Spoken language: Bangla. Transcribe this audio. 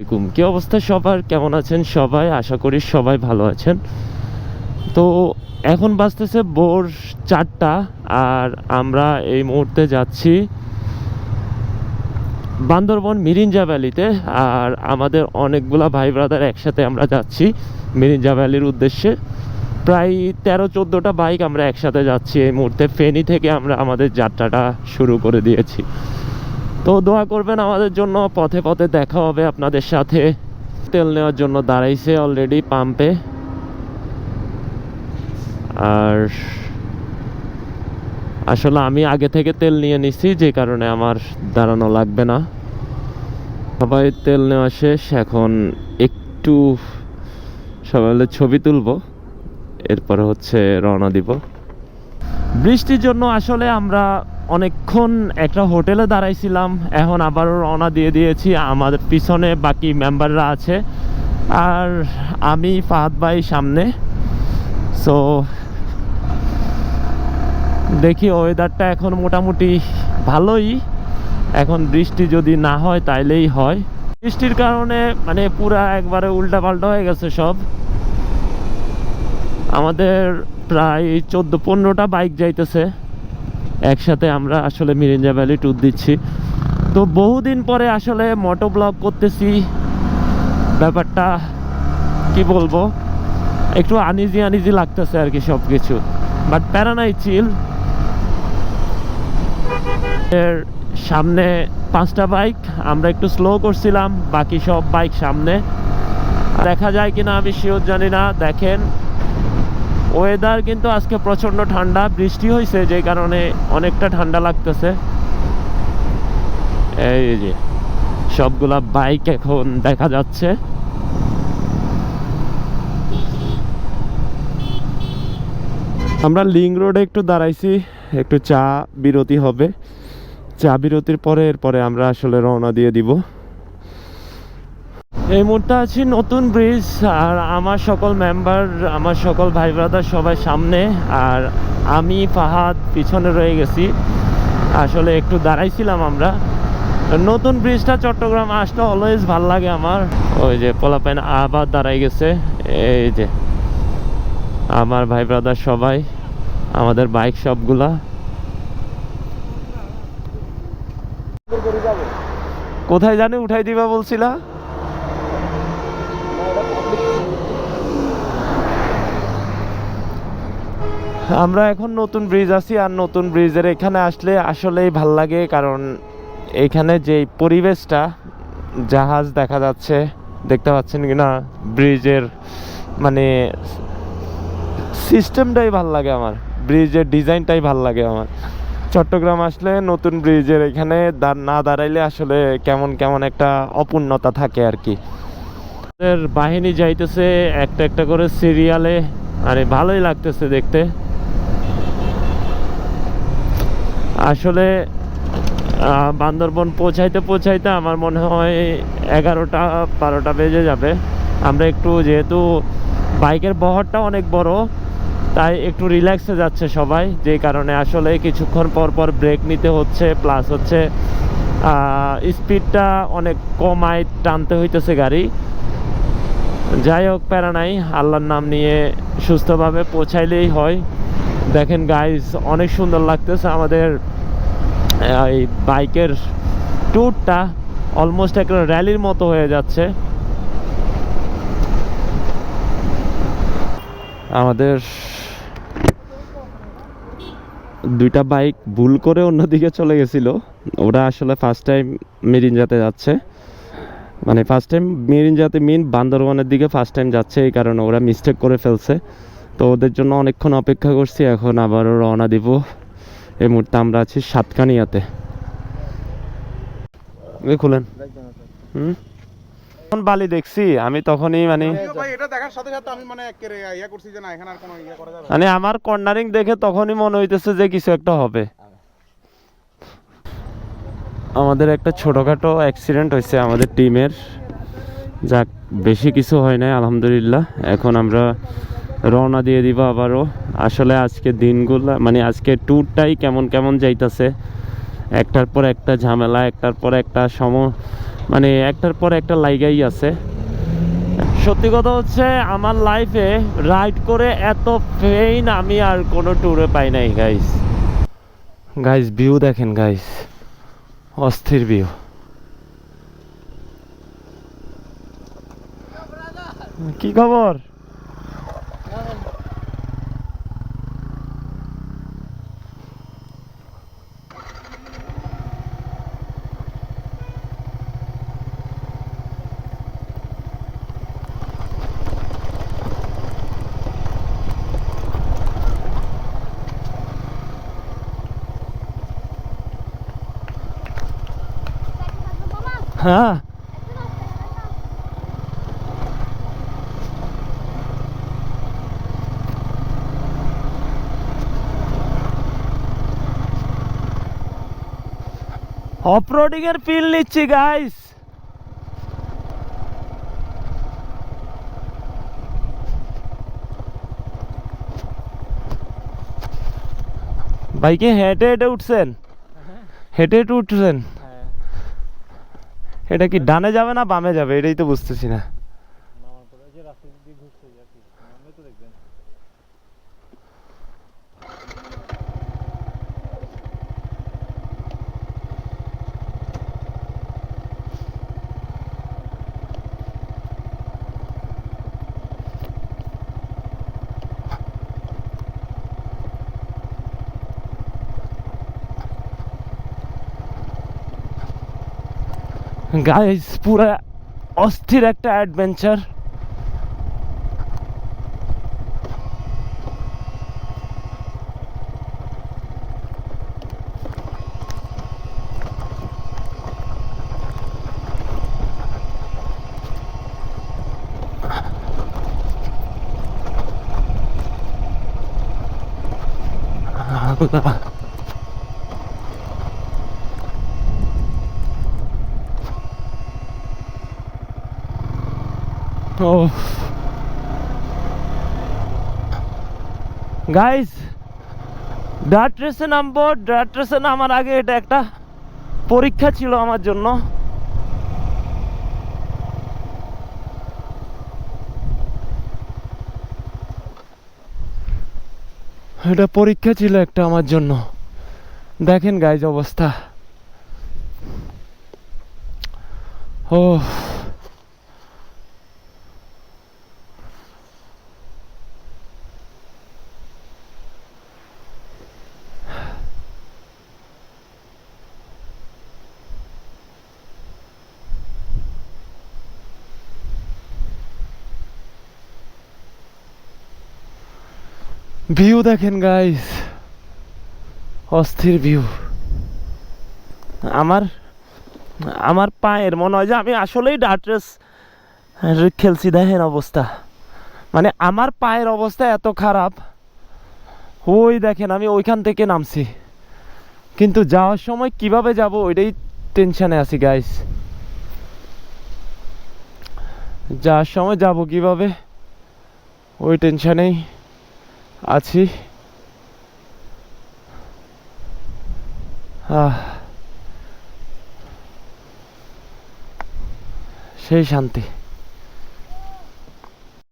আসসালামাইকুম কি অবস্থা সবার? কেমন আছেন সবাই? আশা করি সবাই ভালো আছেন। তো এখন বাজতেছে ভোর চারটা আর আমরা এই মুহূর্তে যাচ্ছি বান্দরবন মিরিঞ্জা ভ্যালিতে আর আমাদের অনেকগুলা ভাই ব্রাদার একসাথে আমরা যাচ্ছি মিরিঞ্জা ভ্যালির উদ্দেশ্যে। প্রায় তেরো, চোদ্দোটা বাইক আমরা একসাথে যাচ্ছি এই মুহূর্তে। ফেনী থেকে আমরা আমাদের যাত্রাটা শুরু করে দিয়েছি। তো দোয়া করবেন আমাদের জন্য, পথে পথে দেখা হবে আপনাদের সাথে। তেল নেওয়ার জন্য দাঁড়াইছে অলরেডি পাম্পে আর আসলে আমি আগে থেকে তেল নিয়ে নিছি, যে কারণে আমার দাঁড়ানো লাগবে না। সবাই তেল নেওয়া শেষ, এখন একটু সবাই মিলে ছবি তুলবো, এরপরে হচ্ছে রওনা দিব। বৃষ্টির জন্য আসলে আমরা অনেকক্ষণ একটা হোটেলে দাঁড়াইছিলাম, এখন আবারও রওনা দিয়ে দিয়েছি আমাদের পিছনে বাকি মেম্বাররা আছে। আর আমি ফাহাদ ভাই সামনে। সো দেখি ওয়েদারটা এখন মোটামুটি ভালোই। এখন বৃষ্টি যদি না হয় তাইলেই হয়। বৃষ্টির কারণে মানে পুরা একবারে উল্টা পাল্টা হয়ে গেছে সব। আমাদের প্রায় চোদ্দ পনেরোটা বাইক যাইতেছে। একসাথে আমরা আসলে মিরিঞ্জা ভ্যালি ট্যুর দিচ্ছি। তো বহুদিন পরে আসলে মোটো ব্লগ করতেছি। ব্যাপারটা কি বলব? একটু আনিজি আনিজি লাগতেছে আর কি সব কিছু বাট প্যারানাই চিল এর সামনে পাঁচটা বাইক আমরা একটু স্লো করছিলাম, বাকি সব বাইক সামনে। দেখা যায় কিনা আমি শিওর জানি না, দেখেন। ওয়েদার কিন্তু আজকে প্রচণ্ড ঠান্ডা, বৃষ্টি হয়েছে যে কারণে অনেকটা ঠান্ডা লাগতেছে। এই যে, সবগুলা বাইক এখন দেখা যাচ্ছে। আমরা লিং রোডে একটু দাঁড়াইছি, একটু চা বিরতি হবে। চা বিরতির পরে, এরপরে আমরা আসলে রওনা দিয়ে দিব। এই মুহূর্তে আছি নতুন ব্রিজ আর আমার সকল মেম্বার আমার সকল ভাই ব্রাদার সবাই সামনে। আর আমি, ফাহাদ, পিছনে রয়ে গেছি। আসলে একটু দাঁড়াইছিলাম আমরা। নতুন ব্রিজটা চট্টগ্রাম আসলে অলওয়েজ ভালো লাগে আমার। ওই যে পোলাপাইন আবার দাঁড়াই গেছে। এই যে আমার ভাই ব্রাদার সবাই, আমাদের বাইক সবগুলা। কোথায় জানে উঠাই দিবা বলছিলা? আমরা এখন নতুন ব্রিজ আছি আর নতুন ব্রিজের এখানে আসলে আসলেই ভালো লাগে কারণ এখানে যে পরিবেশটা, জাহাজ দেখা যাচ্ছে, দেখতে পাচ্ছেন কিনা ব্রিজের মানে সিস্টেমটাই ভালো লাগে আমার ব্রিজের ডিজাইনটাই ভালো লাগে আমার। চট্টগ্রাম আসলে নতুন ব্রিজের এখানে না দাঁড়াইলে আসলে কেমন কেমন একটা অপূর্ণতা থাকে আর কি। আমাদের বাহিনী যাইতেছে একটা একটা করে সিরিয়ালে। মানে ভালোই লাগতেছে দেখতে। আসলে বান্দরবন পৌঁছাইতে পৌঁছাইতে আমার মনে হয় এগারোটা, বারোটা বেজে যাবে। আমরা একটু যেহেতু বাইকের বহরটা অনেক বড়, তাই একটু রিল্যাক্সে যাচ্ছে সবাই। যে কারণে আসলে কিছুক্ষণ পর পর ব্রেক নিতে হচ্ছে, প্লাস হচ্ছে স্পিডটা অনেক কমায় টানতে হইতেছে গাড়ি। যাই হোক, প্যারা নাই। আল্লাহর নাম নিয়ে সুস্থভাবে পৌঁছাইলেই হয়। দেখেন গাইজ অনেক সুন্দর লাগতেছে আমাদের এই বাইকের ট্যুরটা অলমোস্ট একটা র্যালির মতো হয়ে যাচ্ছে। আমাদের দুইটা বাইক ভুল করে অন্যদিকে চলে গেছিল। ওরা আসলে ফার্স্ট টাইম মেরিনজাতে যাচ্ছে। মানে ফার্স্ট টাইম মেরিনজাতে মিন বান্দরবনের দিকে ফার্স্ট টাইম যাচ্ছে এই কারণে ওরা মিস্টেক করে ফেলছে। তো ওদের জন্য অনেকক্ষণ অপেক্ষা করছি এখন আবারও রওনা দিব। এই মুহূর্তে আমরা আছি সাতকানিয়াতে। খুলেন। হুম? বালি দেখছি আমি তখনই মানে ভাই এটা দেখার সাথে সাথে আমি মানে ইয়া। মানে আমার কর্নারিং দেখে তখনই মনে হইতেছে যে কিছু একটা হবে। আমাদের একটা ছোটোখাটো অ্যাক্সিডেন্ট হয়েছে আমাদের টিমের যাক, বেশি কিছু হয় নাই, আলহামদুলিল্লাহ। এখন আমরা রওনা দিয়ে দিব আবারও। আসলে আজকে দিনগুলো মানে আজকে ট্যুরটাই কেমন কেমন যাইতাছে? একটার পর একটা ঝামেলা, একটার পর একটা সম মানে একটার পর একটা লাইগাই আছে। সত্যি কথা হচ্ছে, আমার লাইফে রাইড করে এত পেইন আমি আর কোনো ট্যুরে পাই নাই গাইস গাইস ভিউ দেখেন গাইস অস্থির ভিউ কি খবর হ্যাঁ অফরোডিং এর ফিল নিচ্ছি গাইস বাইকে হেঁটে হেঁটে উঠছেন হেঁটে হেঁটে উঠছেন এটা কি ডানে যাবে না বামে যাবে? এটাই তো বুঝতেছি না। গাইস পুরো অস্থির একটা অ্যাডভেঞ্চার ও গাইস ডার্ট রেসে নামবো। ডার্ট রেসে নামার আগে এটা একটা পরীক্ষা ছিল আমার জন্য। এটা পরীক্ষা ছিল একটা আমার জন্য। দেখেন গাইজ অবস্থা। ও ভিউ দেখেন গাইস অস্থির ভিউ। আমার আমার পায়ের মনে হয় যে আমি আসলেই ডার্ট রেস খেলছি, দেখেন অবস্থা। মানে আমার পায়ের অবস্থা এত খারাপ। ওই দেখেন, আমি ওইখান থেকে নামছি। কিন্তু যাওয়ার সময় কীভাবে যাব, ওইটাই টেনশানে আছি গাইস যাওয়ার সময় যাব কীভাবে, ওই টেনশনেই আছি। সেই শান্তি।